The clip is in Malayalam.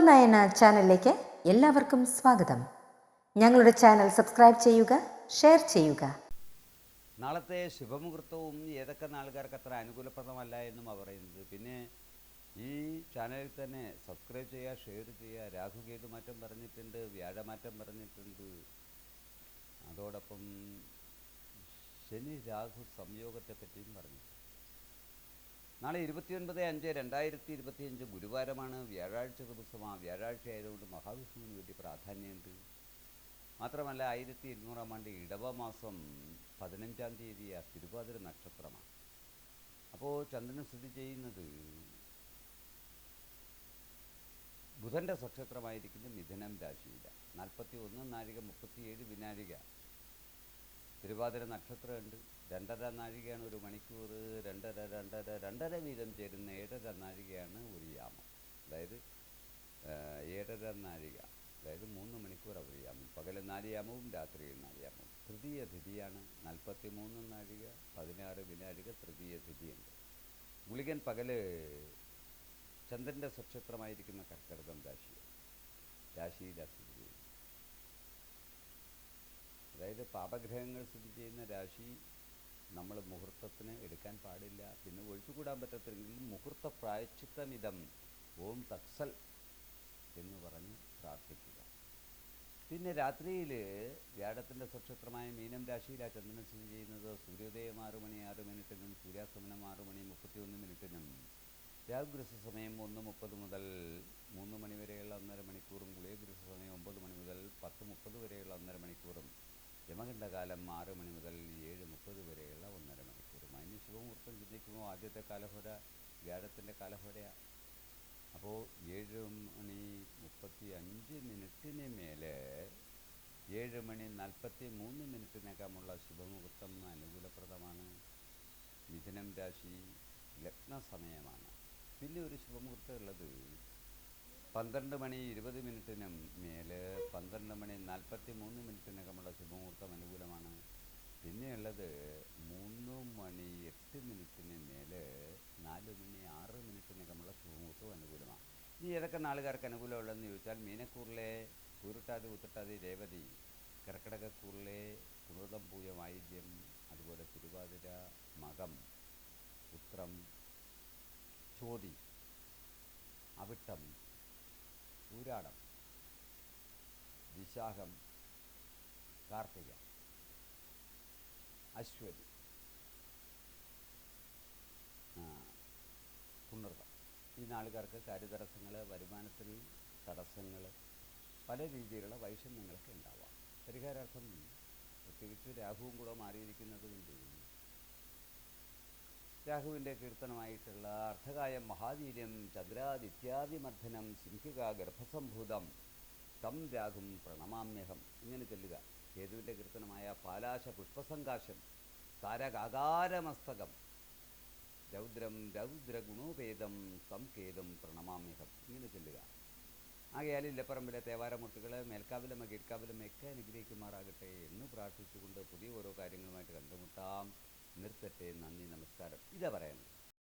ഉപനയന ചാനലിലേക്ക് എല്ലാവർക്കും സ്വാഗതം. ഞങ്ങളുടെ ചാനൽ സബ്സ്ക്രൈബ് ചെയ്യുക ഷെയർ ചെയ്യുക. നാളത്തെ ശുഭമുഹൂർത്തവും ഏതൊക്കെ നാളുകാർക്ക് അത്ര അനുകൂലപ്രദമല്ല എന്നും അവർ പറയുന്നത്. പിന്നെ ഈ ചാനലിൽ തന്നെ സബ്സ്ക്രൈബ് ചെയ്യുക ഷെയർ ചെയ്യുക രാഹുകേതു മാറ്റം പറഞ്ഞിട്ടുണ്ട് വ്യാഴമാറ്റം പറഞ്ഞിട്ടുണ്ട്. അതോടൊപ്പം ശനി രാഹു സംയോഗത്തെ പറ്റിയും പറഞ്ഞു നാളെ ഇരുപത്തിയൊൻപത് അഞ്ച് രണ്ടായിരത്തി ഇരുപത്തിയഞ്ച് ഗുരുവാരമാണ് വ്യാഴാഴ്ച ദിവസമാണ് വ്യാഴാഴ്ച ആയതുകൊണ്ട് മഹാവിഷ്ണുവിന് വേണ്ടി പ്രാധാന്യമുണ്ട്. മാത്രമല്ല ആയിരത്തി ഇരുന്നൂറാം ആണ്ട് ഇടവ മാസം പതിനഞ്ചാം തീയതി ആ തിരുവാതിര നക്ഷത്രമാണ്. അപ്പോൾ ചന്ദ്രൻ സ്ഥിതി ചെയ്യുന്നത് ബുധന്റെ നക്ഷത്രമായിരിക്കുന്ന മിഥുനം രാശിയിലാണ്. നാൽപ്പത്തി ഒന്ന് നാഴിക മുപ്പത്തിയേഴ് വിനാഴിക. തിരുവാതിര നക്ഷത്രമുണ്ട്. രണ്ടര നാഴികയാണ് ഒരു മണിക്കൂർ രണ്ടര രണ്ടര രണ്ടര വീതം ചേരുന്ന ഏഴര നാഴികയാണ് ഒരു യാമം. അതായത് ഏഴര നാഴിക. അതായത് മൂന്ന് മണിക്കൂർ ഒരു യാമം. പകൽ നാല് യാമവും രാത്രിയിൽ നാല് യാമവും. തൃതീയ തിഥിയാണ്. നാൽപ്പത്തി മൂന്ന് നാഴിക പതിനാറ് വിനാഴിക തൃതീയ തിഥിയുണ്ട്. ഗുളികൻ പകൽ ചന്ദ്രന്റെ സ്വക്ഷത്രമായിരിക്കുന്ന കർക്കടകം രാശി രാശിയിലാണ് സ്ഥിതി ചെയ്യുന്നത്. അതായത് പാപഗ്രഹങ്ങൾ സ്ഥിതി ചെയ്യുന്ന രാശി നമ്മൾ മുഹൂർത്തത്തിന് എടുക്കാൻ പാടില്ല. പിന്നെ ഒഴിച്ചുകൂടാൻ പറ്റത്തില്ലെങ്കിൽ മുഹൂർത്ത പ്രായച്ചിത്തമിതം ഓം തക്സൽ എന്ന് പറഞ്ഞ് പ്രാർത്ഥിക്കുക. പിന്നെ രാത്രിയിൽ വ്യാഴത്തിന്റെ സ്വക്ഷത്രമായ മീനം രാശിയിലാണ് ചന്ദ്രൻ സ്ഥിതി ചെയ്യുന്നത്. സൂര്യോദയം ആറ് മണി ആറ് മിനിറ്റിനും സൂര്യാസ്തമനം ആറ് മണി മുപ്പത്തിയൊന്ന് മിനിറ്റിനും. രാഹുഗ്രഹ സമയം ഒന്ന് മുപ്പത് മുതൽ മൂന്ന് മണി വരെയുള്ള ഒന്നര മണിക്കൂറും ഗുളിയഗ്രഹ സമയം ഒമ്പത് മണി മുതൽ പത്ത് മുപ്പത് വരെയുള്ള ഒന്നര മണിക്കൂറും യമകണ്ഠകാലം ആറ് മണി മുതൽ ഏഴ് മുപ്പത് വരെയുള്ള ഒന്നര മണിക്കൂറും. അതിന് ശുഭമുഹൂർത്തം ചിന്തിക്കുമ്പോൾ ആദ്യത്തെ കാലഹോര വ്യാഴത്തിന്റെ കാലഹോരയാണ് അപ്പോൾ ഏഴ് മണി മുപ്പത്തി അഞ്ച് മിനിറ്റിന് മേലെ ഏഴ് മണി നാൽപ്പത്തി മൂന്ന് മിനിറ്റിനകമുള്ള ശുഭമുഹൂർത്തം അനുകൂലപ്രദമാണ്. മിഥുനം രാശി ലഗ്ന സമയമാണ് പിന്നെ ഒരു ശുഭമുഹൂർത്തം ഉള്ളത് പന്ത്രണ്ട് മണി ഇരുപത് മിനിറ്റിന് മേൽ പന്ത്രണ്ട് മണി നാൽപ്പത്തി മൂന്ന് മിനിറ്റിനകമുള്ള ശുഭമുഹൂർത്തം അനുകൂലമാണ്. പിന്നെയുള്ളത് മൂന്ന് മണി എട്ട് മിനിറ്റിന് മേൽ നാല് മണി ആറ് മിനിറ്റിനകമുള്ള ശുഭമുഹൂർത്തവും അനുകൂലമാണ്. ഇനി ഏതൊക്കെ നാളുകാർക്ക് അനുകൂലമുള്ളതെന്ന് ചോദിച്ചാൽ മീനക്കൂറിലെ കുരുട്ടാതി ഉത്തട്ടാതി രേവതി കർക്കിടകക്കൂറിലെ കുണുതം പൂയ വായിദ്യം അതുപോലെ തിരുവാതിര മകം ഉത്രം ചോതി അവിട്ടം ഊരാടം വിശാഖം കാർത്തിക അശ്വതി ആ, പുണർതം ഈ നാളുകാർക്ക് കാര്യതടസ്സങ്ങൾ വരുമാനത്തിൽ തടസ്സങ്ങൾ പല രീതിയിലുള്ള വൈഷമ്യങ്ങളൊക്കെ ഉണ്ടാവാം. പരിഹാരാർത്ഥം പ്രത്യേകിച്ച് രാഹുവും കൂടെ മാറിയിരിക്കുന്നത് കൊണ്ട് രാഹുവിന്റെ കീർത്തനമായിട്ടുള്ള അർദ്ധകായം മഹാവീര്യം ചന്ദ്രാദിത്യാദിമർദ്ദനം സിംഹിക ഗർഭസംഭൂതം തം രാഹും പ്രണമാമ്യഹം. ഇങ്ങനെ ചൊല്ലുക. കേതുവിന്റെ കീർത്തനമായ പാലാശ പുഷ്പസങ്കാശം താരകാകാരമസ്തകം രൗദ്രം രൗദ്രഗുണോപേതം തം കേതും പ്രണമാമ്യഹം. ഇങ്ങനെ ചൊല്ലുക. ആകയാൽ ഇല്ലപ്പറമ്പിലെ തേവാരമുട്ടുകൾ മേൽക്കാവിലും കീഴ്ക്കാവിലും ഒക്കെ അനുഗ്രഹിക്കുമാറാകട്ടെ എന്ന് പ്രാർത്ഥിച്ചുകൊണ്ട് പുതിയ ഓരോ കാര്യങ്ങളുമായിട്ട് കണ്ടുമുട്ടാം. നിർത്തട്ടെ നന്ദി നമസ്കാരം. ഇതാ പറയുന്നത്.